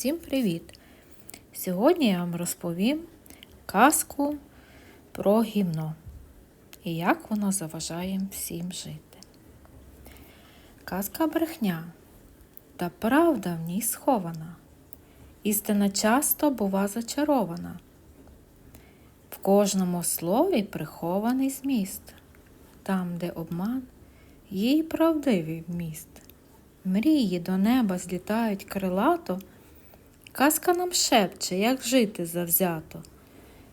Всім привіт! Сьогодні я вам розповім казку про гімно і як воно заважає всім жити. Казка брехня, та правда в ній схована. Істина часто бува зачарована. В кожному слові прихований зміст, там, де обман, є й правдивий вміст. Мрії до неба злітають крилато, казка нам шепче, як жити завзято.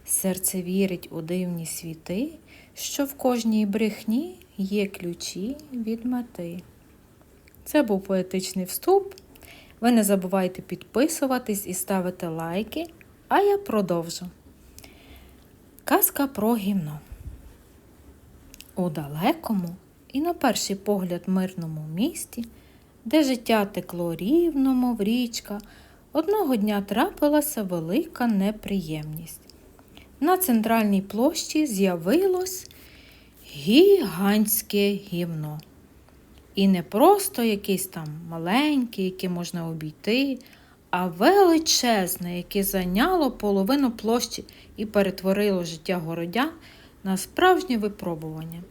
Серце вірить у дивні світи, що в кожній брехні є ключі від мети. Це був поетичний вступ. Ви не забувайте підписуватись і ставити лайки, а я продовжу. Казка про гімно. У далекому і на перший погляд мирному місті, де життя текло рівно, мов річка, одного дня трапилася велика неприємність. На центральній площі з'явилось гігантське гівно. І не просто якесь там маленьке, яке можна обійти, а величезне, яке зайняло половину площі і перетворило життя городян на справжнє випробування.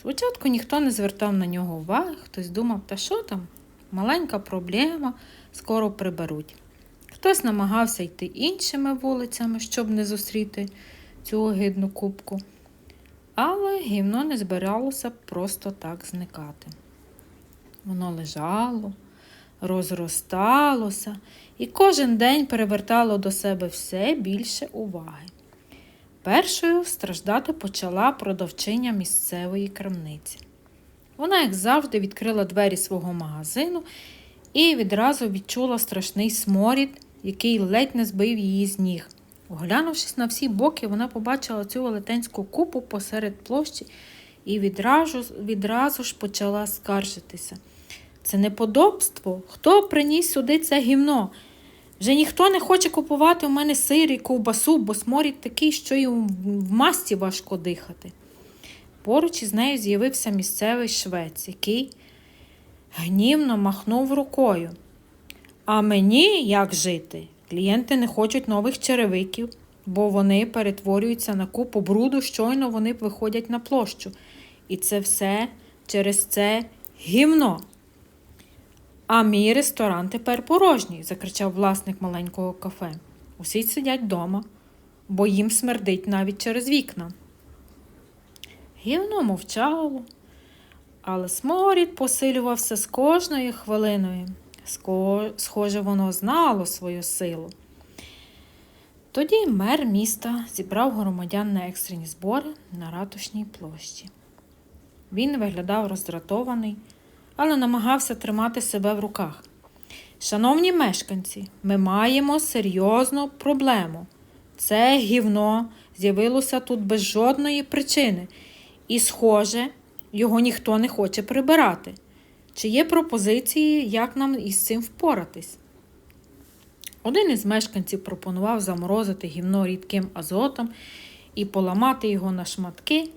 Спочатку ніхто не звертав на нього уваги, хтось думав, та що там, маленька проблема, скоро приберуть. Хтось намагався йти іншими вулицями, щоб не зустріти цю огидну кубку. Але гівно не збиралося просто так зникати. Воно лежало, розросталося і кожен день перевертало до себе все більше уваги. Першою страждати почала продавчиня місцевої крамниці. Вона, як завжди, відкрила двері свого магазину і відразу відчула страшний сморід, який ледь не збив її з ніг. Оглянувшись на всі боки, вона побачила цю велетенську купу посеред площі і відразу, відразу ж почала скаржитися. Це неподобство. Хто приніс сюди це гівно? Вже ніхто не хоче купувати у мене сир і ковбасу, бо сморід такий, що й в масті важко дихати. Поруч із нею з'явився місцевий швець, який гнівно махнув рукою. А мені як жити? Клієнти не хочуть нових черевиків, бо вони перетворюються на купу бруду, щойно вони виходять на площу. І це все через це гівно. А мій ресторан тепер порожній, закричав власник маленького кафе. Усі сидять вдома, бо їм смердить навіть через вікна. Гівно мовчало, але сморід посилювався з кожною хвилиною. Схоже, воно знало свою силу. Тоді мер міста зібрав громадян на екстрені збори на ратушній площі. Він виглядав роздратований але намагався тримати себе в руках. Шановні мешканці, ми маємо серйозну проблему. Це гівно з'явилося тут без жодної причини, і, схоже, його ніхто не хоче прибирати. Чи є пропозиції, як нам із цим впоратись? Один із мешканців пропонував заморозити гівно рідким азотом і поламати його на шматки.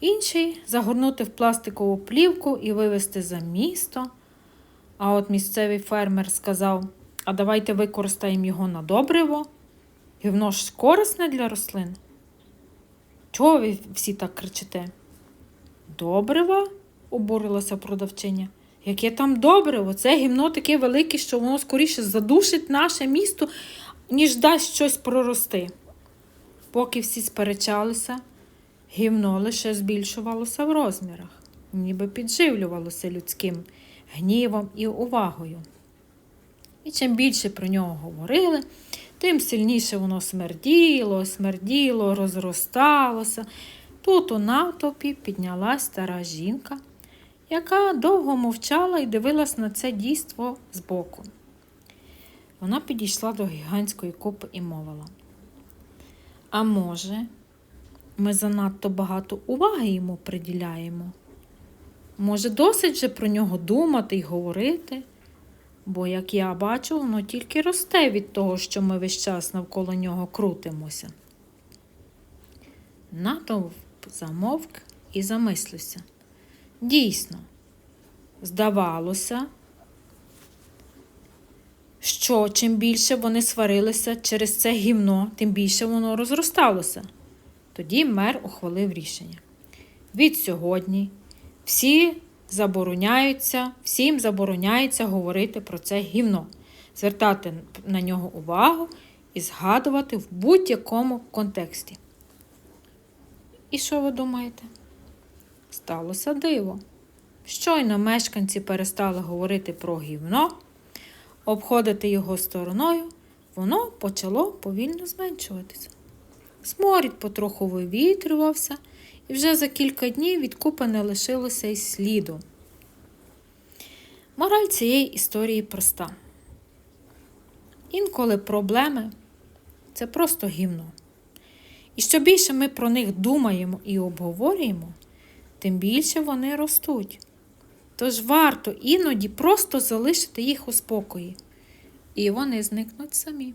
Інший загорнути в пластикову плівку і вивезти за місто. А от місцевий фермер сказав: а давайте використаємо його на добриво. Гівно ж корисне для рослин. Чого ви всі так кричите? Добрива? обурилася продавчиня. Яке там добриво? Це гімно таке велике, що воно скоріше задушить наше місто, ніж дасть щось прорости. Поки всі сперечалися, Гівно лише збільшувалося в розмірах, ніби підживлювалося людським гнівом і увагою. І чим більше про нього говорили, тим сильніше воно смерділо, смерділо, розросталося. Тут у натовпі піднялась стара жінка, яка довго мовчала і дивилась на це дійство збоку. Вона підійшла до гігантської купи і мовила. А може, ми занадто багато уваги йому приділяємо. Може, досить же про нього думати і говорити, бо, як я бачу, воно тільки росте від того, що ми весь час навколо нього крутимося. Натовп замовк і замислився. Дійсно, здавалося, що чим більше вони сварилися через це гівно, тим більше воно розросталося. Тоді мер ухвалив рішення. Від сьогодні всі забороняються, всім забороняється говорити про це гівно, звертати на нього увагу і згадувати в будь-якому контексті. І що ви думаєте? Сталося диво. Щойно мешканці перестали говорити про гівно, обходити його стороною, воно почало повільно зменшуватися. Сморід потроху вивітрювався, і вже за кілька днів від купи не лишилося й сліду. Мораль цієї історії проста. Інколи проблеми це просто гівно. І що більше ми про них думаємо і обговорюємо, тим більше вони ростуть. Тож варто іноді просто залишити їх у спокої, і вони зникнуть самі.